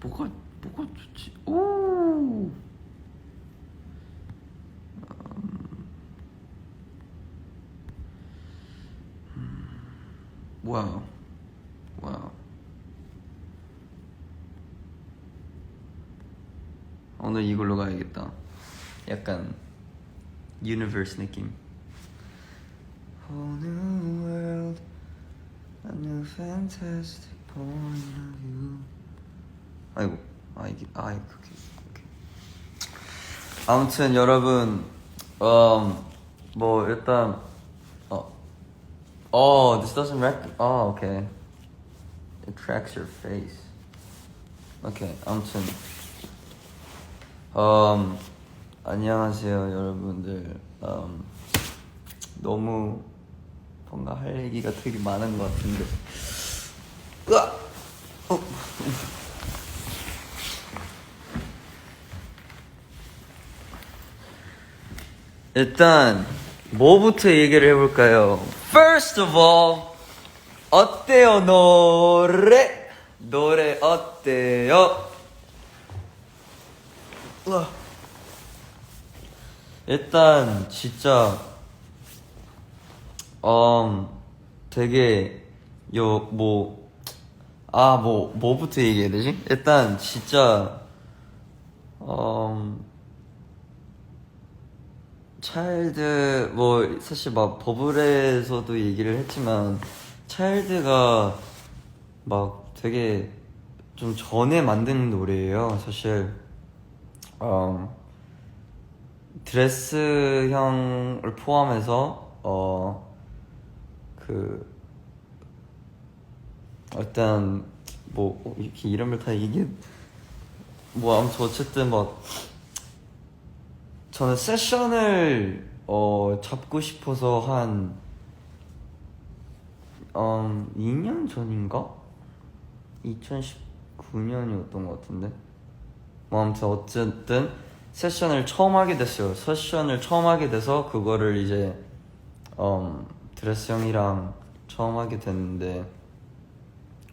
뭐가 뭐가 좋지? 오. 와우. 와우. 오늘 이걸로 가야겠다. 약간 유니버스 느낌. Whole new world, a new fantastic point of view. 아이고, 아 이게 아 그렇게 오케이. 아무튼 여러분, 음뭐 일단 어, 어, this doesn't rec. 어, okay. It tracks your face. 오케이, 아무튼 음 안녕하세요 여러분들. 음 너무 뭔가 할 얘기가 되게 많은 것 같은데. 으아! 어. 일단 뭐부터 얘기를 해볼까요? First of all, 어때요 노래? 노래 어때요? 우와. 일단 진짜 음 되게 요뭐아 뭐 뭐부터 얘기해야 되지? 일단 진짜 음 차일드 뭐 사실 막 버블에서도 얘기를 했지만 차일드가 막 되게 좀 전에 만든 노래예요 사실 어, 드레스형을 포함해서 어 그 일단 뭐 어, 이렇게 이름을 다 얘기 뭐 아무튼 어쨌든 막 저는 세션을 어, 잡고 싶어서 한 음, 2년 전인가? 2019년이었던 것 같은데 뭐 아무튼 어쨌든 세션을 처음 하게 됐어요. 세션을 처음 하게 돼서 그거를 이제 음, 드레스 형이랑 처음 하게 됐는데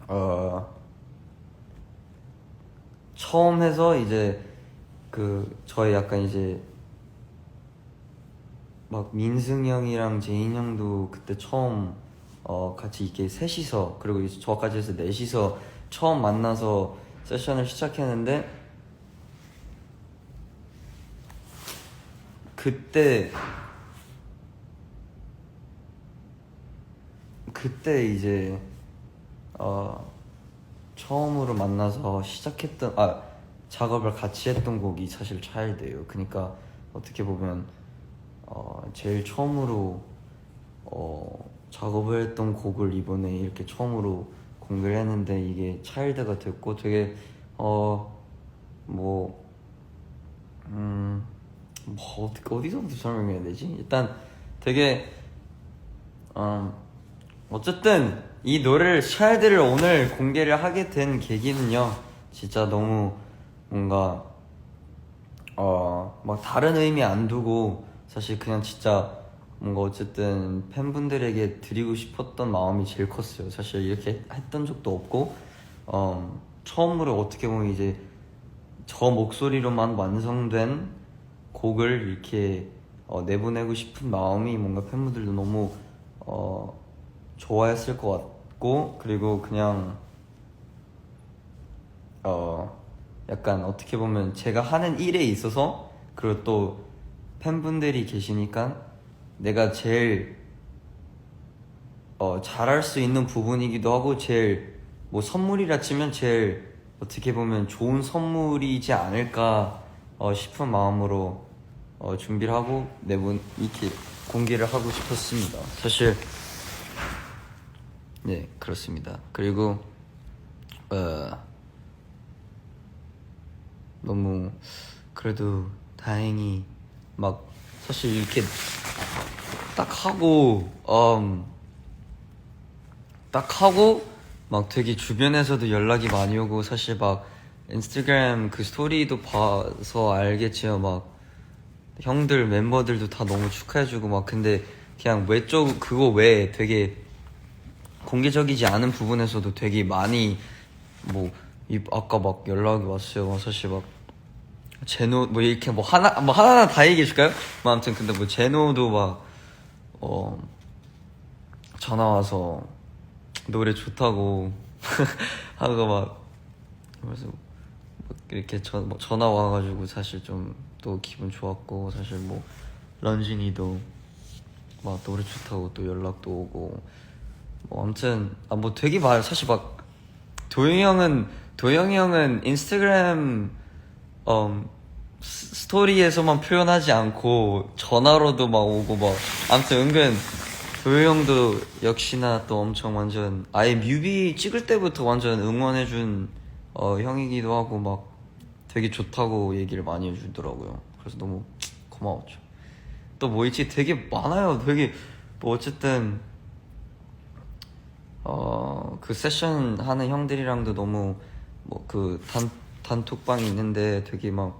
어 처음 해서 이제 그 저희 약간 이제 막 민승 형이랑 제인 형도 그때 처음 어 같이 이렇게 셋이서 그리고 저까지 해서 넷이서 처음 만나서 세션을 시작했는데 그때 그때 이제 어 처음으로 만나서 시작했던 아 작업을 같이 했던 곡이 사실 차일드예요. 그러니까 어떻게 보면 어 제일 처음으로 어 작업을 했던 곡을 이번에 이렇게 처음으로 공개를 했는데 이게 차일드가 됐고 되게 어뭐 음, 뭐 어떻게 어디서부터 설명해야 되지? 일단 되게 음, 어쨌든 이 노래를 차일드를 오늘 공개를 하게 된 계기는요. 진짜 너무 뭔가 어 막 다른 의미 안 두고 사실 그냥 진짜 뭔가 어쨌든 팬분들에게 드리고 싶었던 마음이 제일 컸어요. 사실 이렇게 했던 적도 없고 어 처음으로 어떻게 보면 이제 저 목소리로만 완성된 곡을 이렇게 어, 내보내고 싶은 마음이 뭔가 팬분들도 너무 어, 좋아했을 것 같고 그리고 그냥 어 약간 어떻게 보면 제가 하는 일에 있어서 그리고 또 팬분들이 계시니까 내가 제일 어, 잘할 수 있는 부분이기도 하고 제일 뭐 선물이라 치면 제일 어떻게 보면 좋은 선물이지 않을까 어, 싶은 마음으로 어, 준비를 하고 내분 이렇게 공개를 하고 싶었습니다. 사실 네 그렇습니다. 그리고 어, 너무 그래도 다행히 막 사실 이렇게 딱 하고 음, 딱 하고 막 되게 주변에서도 연락이 많이 오고 사실 막 인스타그램 그 스토리도 봐서 알겠지만 막 형들 멤버들도 다 너무 축하해주고 막 근데 그냥 외적 그거 외에 되게 공개적이지 않은 부분에서도 되게 많이 뭐 이, 아까 막 연락이 왔어요. 막 사실 막 제노 뭐 이렇게 뭐 하나 뭐 하나하나 다 얘기해 줄까요? 뭐 아무튼 근데 뭐 제노도 막 어 전화 와서 노래 좋다고 하고 막 그래서 뭐 이렇게 전, 뭐 전화 와가지고 사실 좀 또 기분 좋았고 사실 뭐 런쥔이도 막 노래 좋다고 또 연락도 오고. 뭐 아무튼 아 뭐 되게 많아요 사실 막 도영이 형은 도영이 형은 인스타그램 음, 스- 스토리에서만 표현하지 않고 전화로도 막 오고 막. 아무튼 은근 도영이 형도 역시나 또 엄청 완전 아예 뮤비 찍을 때부터 완전 응원해준 어, 형이기도 하고 막 되게 좋다고 얘기를 많이 해주더라고요. 그래서 너무 고마웠죠. 또 뭐 있지? 되게 많아요. 되게 뭐 어쨌든 어 그 세션 하는 형들이랑도 너무 뭐 그 단 단톡방이 있는데 되게 막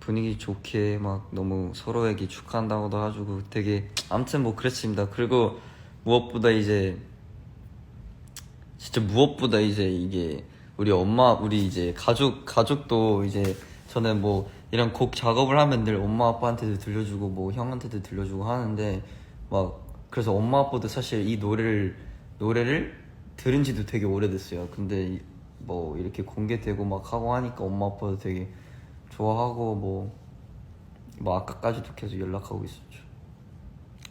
분위기 좋게 막 너무 서로에게 축하한다고도 해주고 되게 아무튼 뭐 그랬습니다. 그리고 무엇보다 이제 진짜 무엇보다 이제 이게 우리 엄마 우리 이제 가족 가족도 이제 저는 뭐 이런 곡 작업을 하면 늘 엄마 아빠한테도 들려주고 뭐 형한테도 들려주고 하는데 막 그래서 엄마 아빠도 사실 이 노래를 노래를 들은 지도 되게 오래됐어요. 근데 이- 뭐 이렇게 공개되고 막 하고 하니까 엄마 아빠도 되게 좋아하고 뭐, 뭐 아까까지도 계속 연락하고 있었죠.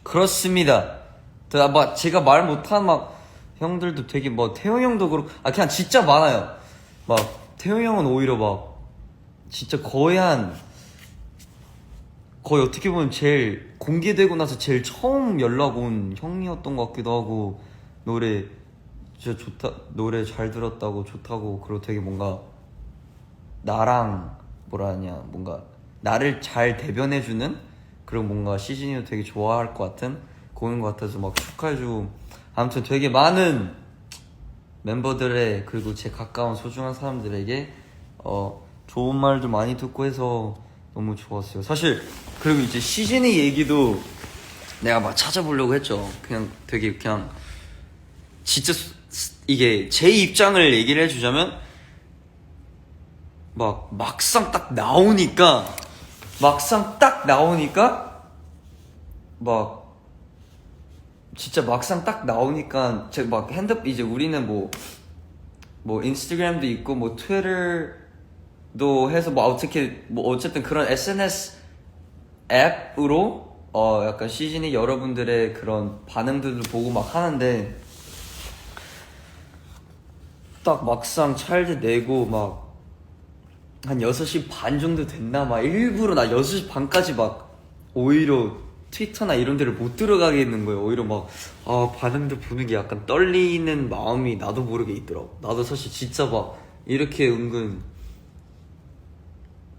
그렇습니다. 제가 말 못한 막 형들도 되게 뭐 태용 형도 그렇고 아 그냥 진짜 많아요. 막 태용 형은 오히려 막 진짜 거의 한 거의 어떻게 보면 제일 공개되고 나서 제일 처음 연락 온 형이었던 것 같기도 하고 노래 진짜 좋다 노래 잘 들었다고 좋다고 그리고 되게 뭔가 나랑 뭐라 하냐 뭔가 나를 잘 대변해주는 그리고 뭔가 시즌이도 되게 좋아할 것 같은 곡인 것 같아서 막 축하해주고 아무튼 되게 많은 멤버들의 그리고 제 가까운 소중한 사람들에게 어 좋은 말도 많이 듣고 해서 너무 좋았어요. 사실 그리고 이제 시즌이 얘기도 내가 막 찾아보려고 했죠. 그냥 되게 그냥 진짜 이게 제 입장을 얘기를 해주자면 막 막상 딱 나오니까 막상 딱 나오니까 막 진짜 막상 딱 나오니까 제가 막 핸드 이제 우리는 뭐뭐 인스타그램도 있고 뭐 트위터도 해서 뭐 어떻게 뭐 어쨌든 그런 SNS 앱으로 어 약간 시즌이 여러분들의 그런 반응들을 보고 막 하는데 딱 막상 차일드 내고 막 한 6시 반 정도 됐나? 막 일부러 나 6시 반까지 막 오히려 트위터나 이런 데를 못 들어가게 있는 거예요. 오히려 막 아, 반응도 보는 게 약간 떨리는 마음이 나도 모르게 있더라고. 나도 사실 진짜 막 이렇게 은근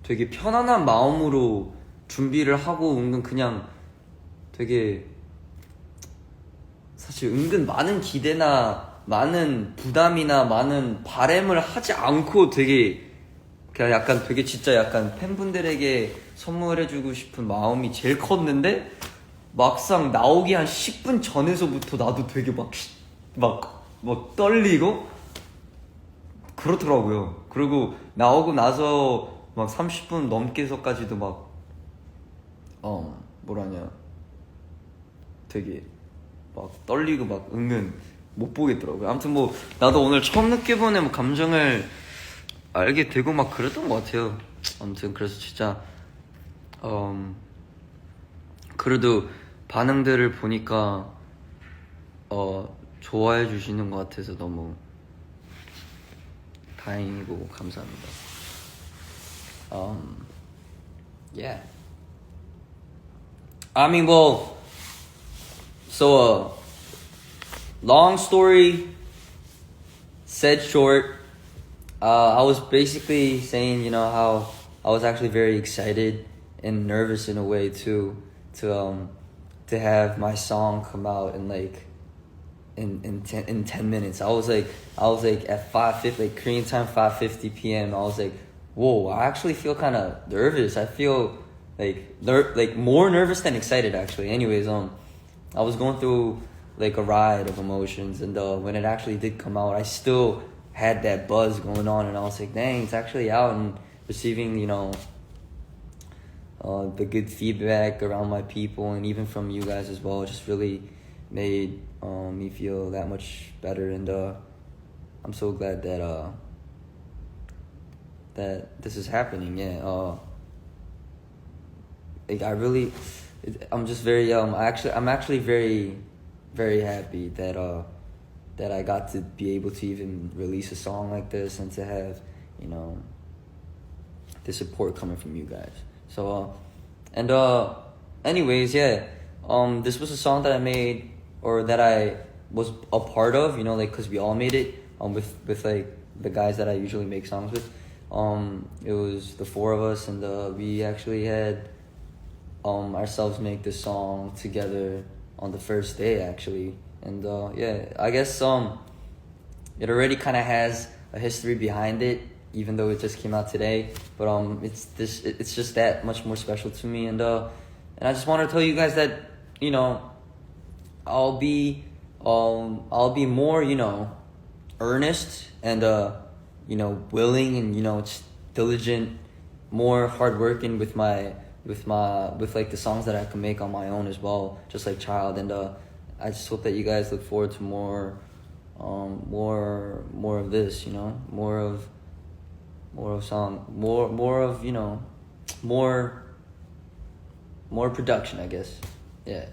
되게 편안한 마음으로 준비를 하고 은근 그냥 되게 사실 은근 많은 기대나 많은 부담이나 많은 바램을 하지 않고 되게 그냥 약간 되게 진짜 약간 팬분들에게 선물해주고 싶은 마음이 제일 컸는데 막상 나오기 한 10분 전에서부터 나도 되게 막, 막, 막 떨리고 그렇더라고요. 그리고 나오고 나서 막 30분 넘게서까지도 막, 어, 뭐라냐. 되게 막 떨리고 막 은근 못 보겠더라고요. 아무튼 뭐 나도 오늘 처음 느껴보는 뭐 감정을 알게 되고 막 그랬던 것 같아요. 아무튼 그래서 진짜 음 그래도 반응들을 보니까 어 좋아해 주시는 것 같아서 너무 다행이고 감사합니다. Um, yeah. So uh, long story said short. Uh, I was basically saying, you know, how I was actually very excited and nervous in a way too to um to have my song come out in like in in ten, in ten minutes. I was like I was like at five fifty like Korean time five fifty p.m. I was like, whoa! I actually feel kind of nervous. I feel like ner- like more nervous than excited actually. Anyways, um, I was going through like a ride of emotions, and uh, when it actually did come out, I still had that buzz going on, and I was like, dang, it's actually out and receiving, you know, uh, the good feedback around my people and even from you guys as well. Just really made um, me feel that much better and uh, I'm so glad that uh, that this is happening. Yeah uh, like I really I'm just very um I actually I'm actually very very happy that uh that I got to be able to even release a song like this and to have you know the support coming from you guys. So, uh, and uh, anyways, yeah, um, this was a song that I made or that I was a part of, you know, like because we all made it, um, with with like the guys that I usually make songs with. Um, it was the four of us, and uh, we actually had um ourselves make this song together on the first day actually, and uh, yeah, I guess um, it already kind of has a history behind it even though it just came out today. But um it's this, it's just that much more special to me. And uh and i just want to tell you guys that you know i'll be um i'll be more you know earnest and uh you know willing and you know diligent more hardworking with my with my with like the songs that i can make on my own as well just like child. And uh i just hope that you guys look forward to more um more more of this you know? More of more of song more more of you know more more production i guess. Yeah.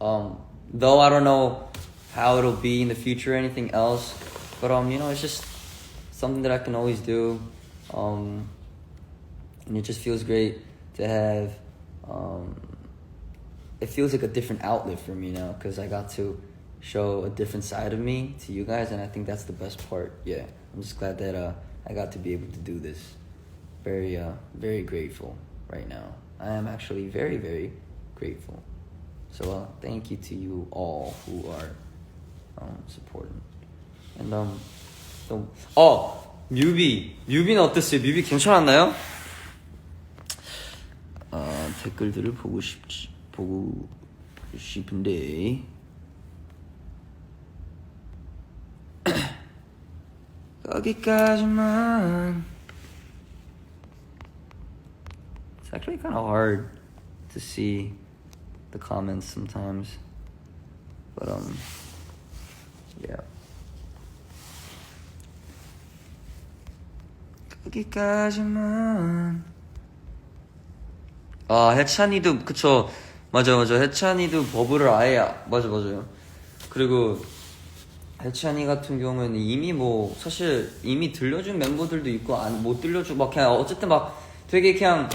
Um though i don't know how it'll be in the future or anything else but um you know it's just something that i can always do. Um and it just feels great to have um it feels like a different outlet for me now because i got to show a different side of me to you guys and i think that's the best part yeah i'm just glad that uh i got to be able to do this very uh very grateful right now i am actually very very grateful so uh thank you to you all who are um supporting and um so 어 뮤비 뮤비는 어땠어요 뮤비 괜찮았나요? 아 댓글들을 보고 싶지 보고 싶은데 거기까지만 It's actually kind of hard to see the comments sometimes but um yeah 거기까지만 아 해찬이도 그쵸 맞아 맞아. 해찬이도 버블을 아예 맞아 맞아요. 그리고 해찬이 같은 경우에는 이미 뭐 사실 이미 들려준 멤버들도 있고 안, 못 들려주고 막 그냥 어쨌든 막 되게 그냥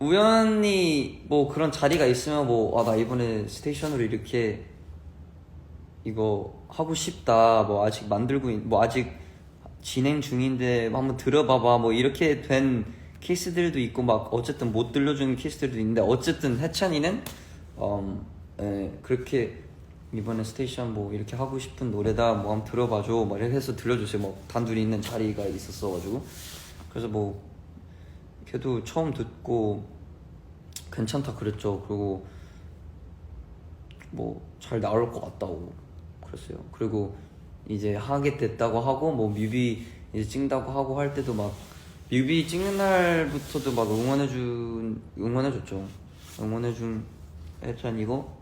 우연히 뭐 그런 자리가 있으면 뭐 아 나 이번에 스테이션으로 이렇게 이거 하고 싶다. 뭐 아직 만들고 있, 뭐 아직 진행 중인데 뭐 한번 들어봐봐. 뭐 이렇게 된 케이스들도 있고 막 어쨌든 못 들려주는 케이스들도 있는데 어쨌든 해찬이는 음, 예, 그렇게 이번에 스테이션 뭐 이렇게 하고 싶은 노래다 뭐 한번 들어봐줘 막 이렇게 해서 들려주세요 뭐 단둘이 있는 자리가 있었어가지고 그래서 뭐 걔도 처음 듣고 괜찮다 그랬죠 그리고 뭐 잘 나올 것 같다고 그랬어요. 그리고 이제 하게 됐다고 하고 뭐 뮤비 이제 찍는다고 하고 할 때도 막 뮤비 찍는 날부터도 막 응원해준 응원해줬죠. 응원해준 해찬이고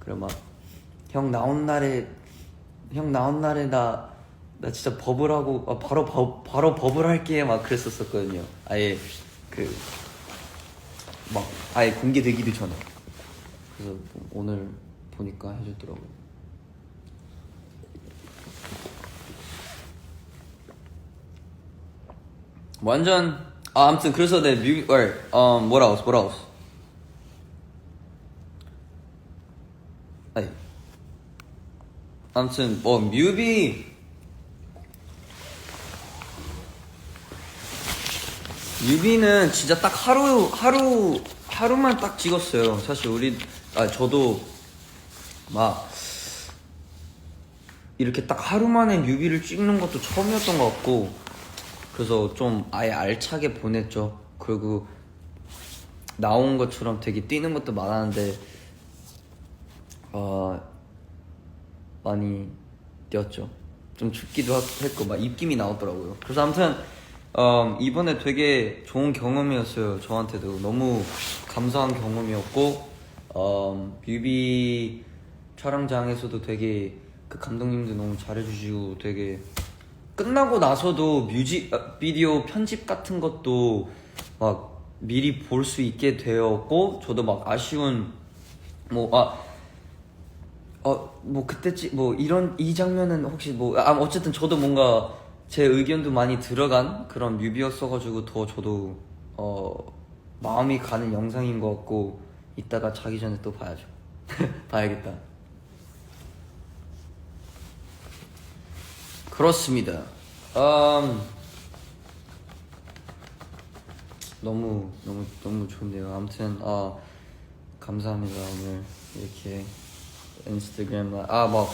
그래 막형 나온 날에 형 나온 날에 나 나 진짜 버블 하고 아, 바로 버, 바로 버블 할게 막 그랬었었거든요. 아예 그 막 아예 공개되기도 전에 그래서 오늘 보니까 해줬더라고요. 완전 아 아무튼 그래서 내 what else what else 아니 아무튼 뭐 뮤비 뮤비는 진짜 딱 하루 하루 하루만 딱 찍었어요. 사실 우리 아 저도 막 이렇게 딱 하루 만에 뮤비를 찍는 것도 처음이었던 것 같고 그래서 좀 아예 알차게 보냈죠. 그리고 나온 것처럼 되게 뛰는 것도 많았는데 어 많이 뛰었죠. 좀 춥기도 하- 했고 막 입김이 나오더라고요. 그래서 아무튼 음, 이번에 되게 좋은 경험이었어요. 저한테도 너무 감사한 경험이었고 음, 뮤비 촬영장에서도 되게 그 감독님도 너무 잘해주시고 되게 끝나고 나서도 뮤직 아, 비디오 편집 같은 것도 막 미리 볼 수 있게 되었고 저도 막 아쉬운 뭐아 어, 뭐 그때쯤 뭐 이런 이 장면은 혹시 뭐 아, 어쨌든 저도 뭔가 제 의견도 많이 들어간 그런 뮤비였어가지고 더 저도 어 마음이 가는 영상인 것 같고 이따가 자기 전에 또 봐야죠. 봐야겠다. 그렇습니다. 음, 너무 너무 너무 좋네요. 아무튼 아 감사합니다 오늘 이렇게 인스타그램 아막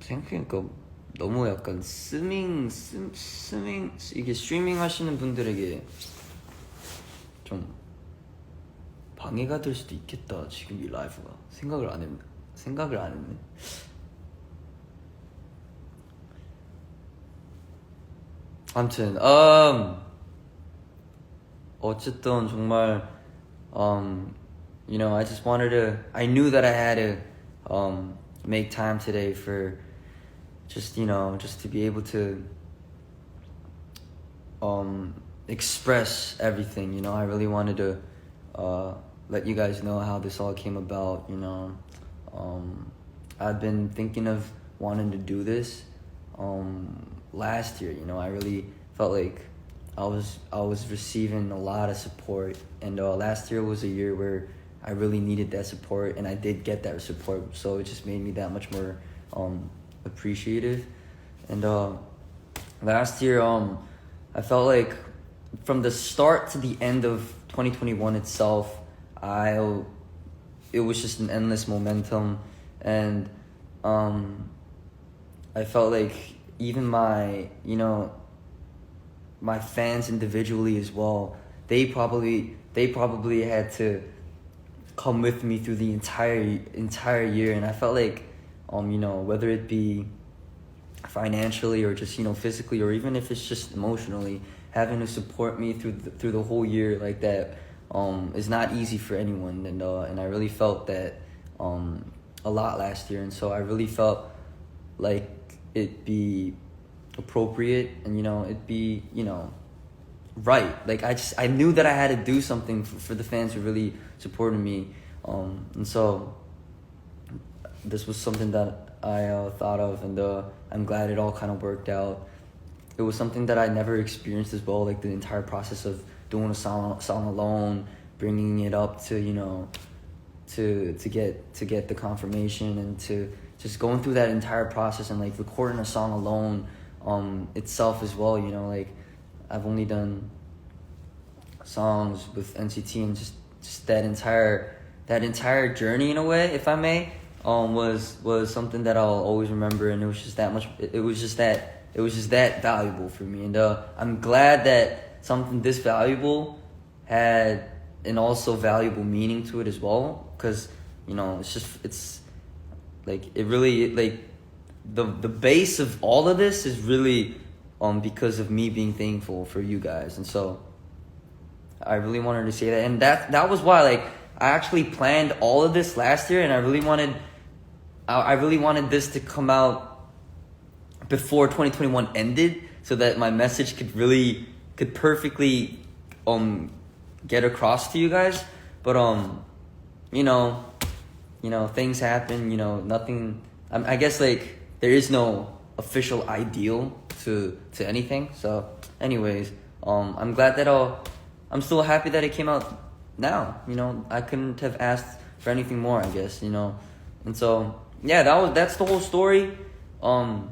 생각해니까 너무 약간 스밍 스, 스밍 이게 스트리밍 하시는 분들에게 좀 방해가 될 수도 있겠다 지금 이 라이브가. 생각을 안 했네. 생각을 안 했네. 아무튼 음 어쨌든 정말 um you know I just wanted to I knew that I had to um make time today for just you know just to be able to um express everything you know. I really wanted to uh let you guys know how this all came about you know. Um I've been thinking of wanting to do this um last year you know. I really felt like I was I was receiving a lot of support, and uh, last year was a year where I really needed that support, and I did get that support. So it just made me that much more um, appreciative. And uh, last year, um, I felt like from the start to the end of 2021 itself, I it was just an endless momentum, and um, I felt like even my you know my fans individually as well they probably they probably had to come with me through the entire entire year. And i felt like um you know whether it be financially or just you know physically or even if it's just emotionally having to support me through the, through the whole year like that um is not easy for anyone. And uh and i really felt that um a lot last year. And so i really felt like it be appropriate and you know it be you know right. Like i just i knew that i had to do something for, for the fans who really supported me. Um and so this was something that i uh, thought of and uh, i'm glad it all kind of worked out. It was something that i never experienced as well like the entire process of doing a song song alone bringing it up to you know to to get to get the confirmation and to just going through that entire process and like recording a song alone um itself as well you know like i've only done songs with nct and just just that entire that entire journey in a way if i may um was was something that i'll always remember. And it was just that much it, was just that it was just that valuable for me. And uh i'm glad that something this valuable had an also valuable meaning to it as well. Because you know it's just it's like it really like the the base of all of this is really um because of me being thankful for you guys. And so I really wanted to say that. And that that was why like I actually planned all of this last year and I really wanted I, I really wanted this to come out before 2021 ended so that my message could really could perfectly um get across to you guys. But um you know you know things happen you know nothing um, i guess like there is no official ideal to to anything so anyways um i'm glad that i'll i'm still happy that it came out now you know i couldn't have asked for anything more i guess you know and so yeah that was that's the whole story um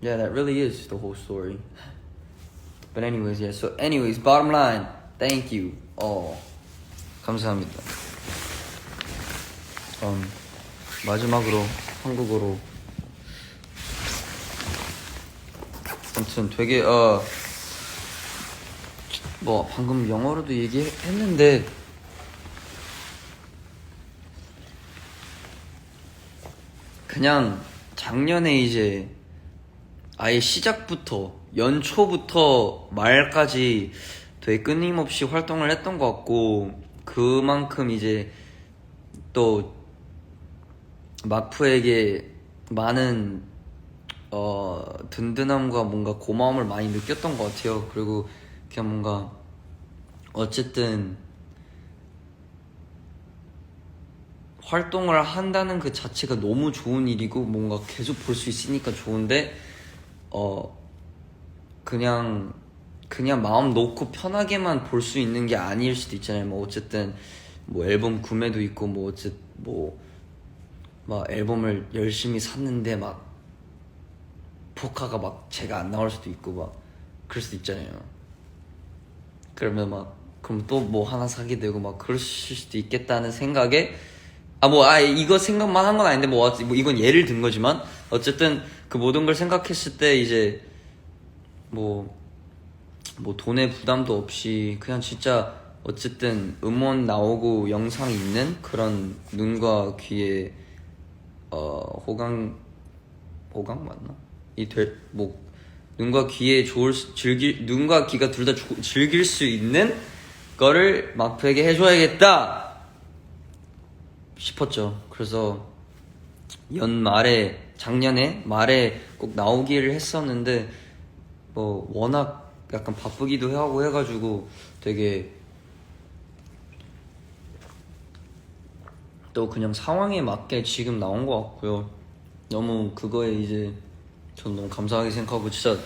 yeah that really is the whole story but anyways yeah so anyways bottom line thank you all 감사합니다 음, 마지막으로 한국어로 아무튼 되게 어 뭐 방금 영어로도 얘기했는데 그냥 작년에 이제 아예 시작부터 연초부터 말까지 되게 끊임없이 활동을 했던 것 같고 그만큼 이제 또 마프에게 많은 어 든든함과 뭔가 고마움을 많이 느꼈던 것 같아요. 그리고 그냥 뭔가 어쨌든 활동을 한다는 그 자체가 너무 좋은 일이고 뭔가 계속 볼 수 있으니까 좋은데 어 그냥 그냥 마음 놓고 편하게만 볼 수 있는 게 아닐 수도 있잖아요. 뭐 어쨌든 뭐 앨범 구매도 있고 뭐 어쨌 뭐막 앨범을 열심히 샀는데 막 포카가 막 제가 안 나올 수도 있고 막 그럴 수도 있잖아요. 그러면 막 그럼 또 뭐 하나 사게 되고 막 그럴 수도 있겠다는 생각에 아 뭐 아 이거 생각만 한 건 아닌데 뭐, 뭐 이건 예를 든 거지만 어쨌든 그 모든 걸 생각했을 때 이제 뭐뭐 돈의 부담도 없이 그냥 진짜 어쨌든 음원 나오고 영상 있는 그런 눈과 귀에 어 호강 호강 맞나? 이될뭐 눈과 귀에 좋을 수- 즐길 눈과 귀가 둘 다 즐길 수 있는 거를 마프에게 해줘야겠다 싶었죠. 그래서 연말에 작년에 말에 꼭 나오기를 했었는데 뭐 워낙 약간 바쁘기도 하고 해가지고 되게 또 그냥 상황에 맞게 지금 나온 것 같고요. 너무 그거에 이제 전 너무 감사하게 생각하고 진짜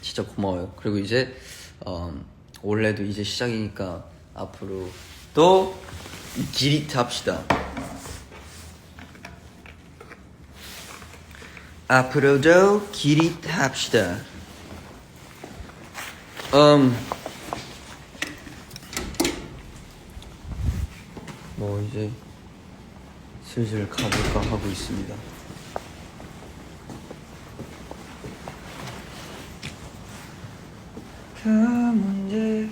진짜 고마워요. 그리고 이제 음, 올해도 이제 시작이니까 앞으로 또 기릿 합시다. 앞으로도 기릿 합시다. 음, 뭐 이제 슬슬 가볼까 하고 있습니다. 그 문제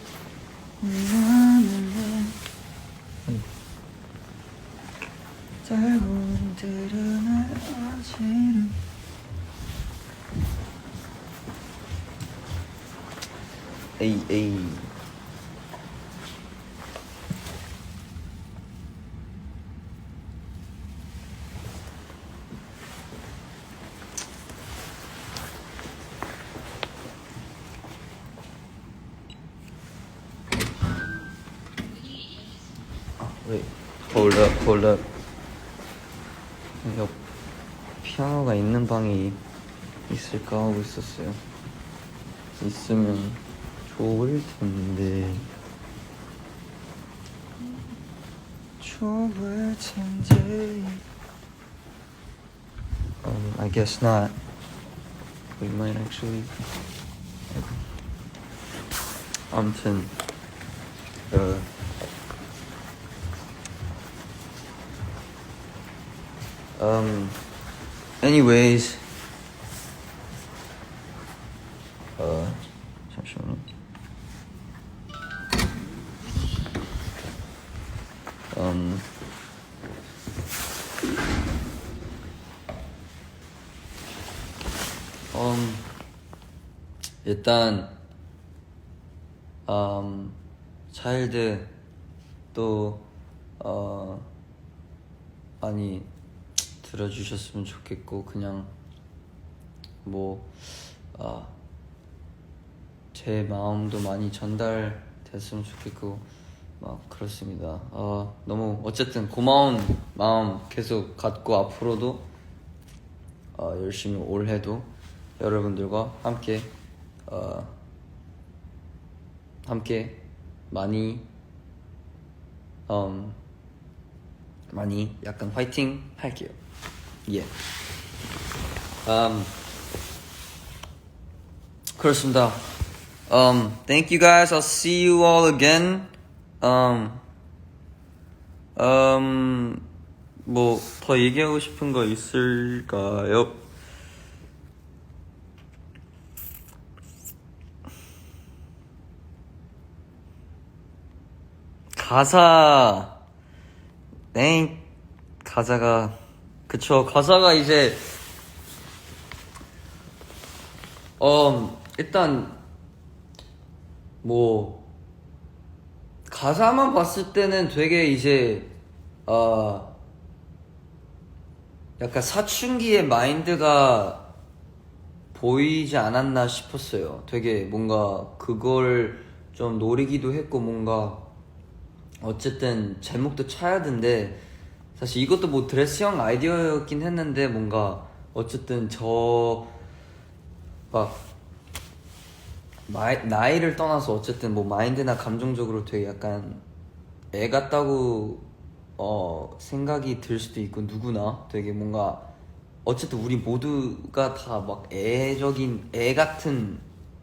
나는 짧은 드러나지는 에이 에이 wait hold up hold up 여기 피아노가 있는 방이 있을까 하고 있었어요 있으면 좋을 텐데 좋을 텐데 um, I guess not we might actually 아무튼 어 Um. Anyways. 어. 잠시만요. Um. Um. 일단 um 차일드 또 어. 많이 들어주셨으면 좋겠고 그냥 뭐 아, 제 마음도 많이 전달됐으면 좋겠고 막 그렇습니다. 아, 너무 어쨌든 고마운 마음 계속 갖고 앞으로도 아, 열심히 올해도 여러분들과 함께 어, 함께 많이 음, 많이 약간 화이팅 할게요. 예. 음, 그렇습니다. Um, thank you guys. I'll see you all again. Um, um, 뭐 더 얘기하고 싶은 거 있을까요? 가사 땡 가사가 그쵸 가사가 이제 어 일단 뭐 가사만 봤을 때는 되게 이제 어 약간 사춘기의 마인드가 보이지 않았나 싶었어요. 되게 뭔가 그걸 좀 노리기도 했고 뭔가 어쨌든 제목도 차야든데 사실 이것도 뭐 드레스형 아이디어였긴 했는데 뭔가 어쨌든 저 막 나이를 떠나서 어쨌든 뭐 마인드나 감정적으로 되게 약간 애 같다고 어 생각이 들 수도 있고 누구나 되게 뭔가 어쨌든 우리 모두가 다 막 애적인 애 같은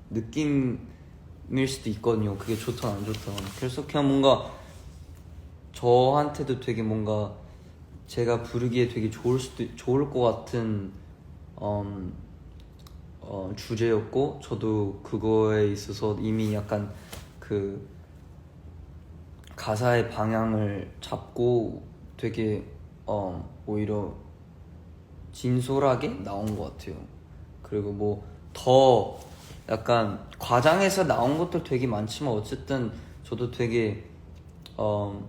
느낌일 수도 있거든요. 그게 좋든 안 좋든. 그래서 그냥 뭔가 저한테도 되게 뭔가 제가 부르기에 되게 좋을 수도 좋을 것 같은 음, 어, 주제였고 저도 그거에 있어서 이미 약간 그 가사의 방향을 잡고 되게 어, 오히려 진솔하게 나온 것 같아요. 그리고 뭐 더 약간 과장해서 나온 것도 되게 많지만 어쨌든 저도 되게 어,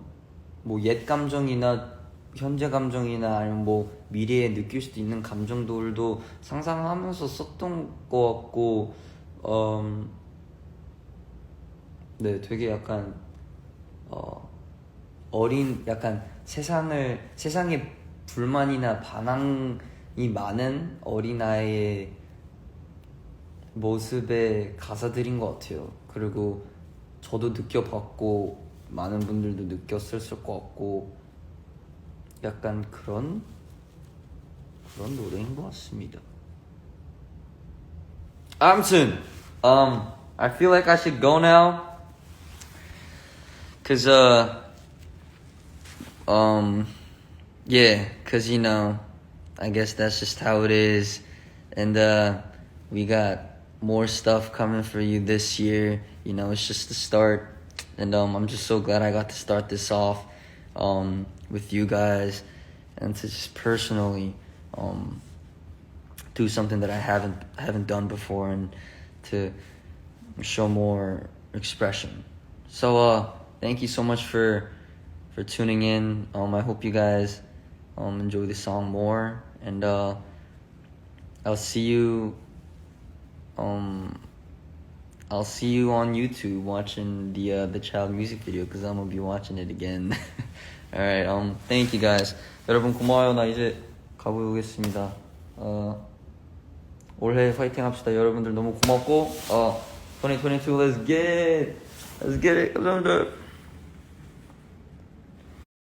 뭐옛 감정이나 현재 감정이나 아니면 뭐 미래에 느낄 수도 있는 감정들도 상상하면서 썼던 것 같고 음, 네 되게 약간 어, 어린 약간 세상을 세상에 불만이나 반항이 많은 어린아이의 모습의 가사들인 것 같아요. 그리고 저도 느껴봤고 많은 분들도 느꼈을 것 같고 약간 그런 그런 노래인 것 같습니다. 아무튼 um I feel like I should go now cause uh um yeah cause you know I guess that's just how it is and uh we got more stuff coming for you this year you know it's just the start and um I'm just so glad I got to start this off um with you guys and to just personally um, do something that I haven't haven't done before and to show more expression. So uh, thank you so much for for tuning in. Um, I hope you guys um, enjoy the song more, and uh, I'll see you. Um, I'll see you on YouTube watching the uh, the child music video because I'm gonna be watching it again. Alright, um, thank you guys. 여러분 고마워요. 나 이제 가보겠습니다. 어, 올해 파이팅 합시다. 여러분들 너무 고맙고, 어, 2022 let's get it. Let's get it. 감사합니다.